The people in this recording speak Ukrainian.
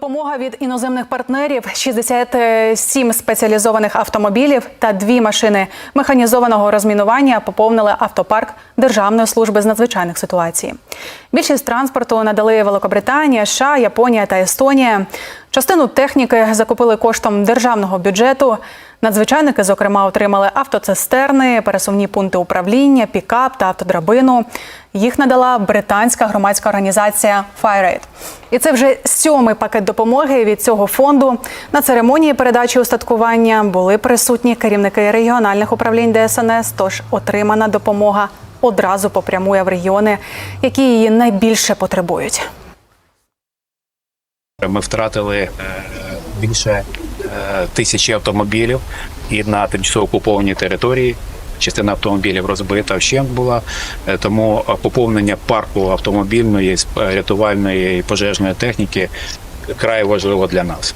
Допомога від іноземних партнерів, 67 спеціалізованих автомобілів та дві машини механізованого розмінування поповнили автопарк Державної служби з надзвичайних ситуацій. Більшість транспорту надали Великобританія, США, Японія та Естонія. Частину техніки закупили коштом державного бюджету. Надзвичайники, зокрема, отримали автоцистерни, пересувні пункти управління, пікап та автодрабину. Їх надала британська громадська організація FireAid. І це вже сьомий пакет допомоги від цього фонду. На церемонії передачі устаткування були присутні керівники регіональних управлінь ДСНС. Тож отримана допомога одразу попрямує в регіони, які її найбільше потребують. Ми втратили е, більше тисячі автомобілів і на тимчасово окупованій території. Частина автомобілів розбита вщент була, Е, тому е, поповнення парку автомобільної, рятувальної і пожежної техніки край важливо для нас.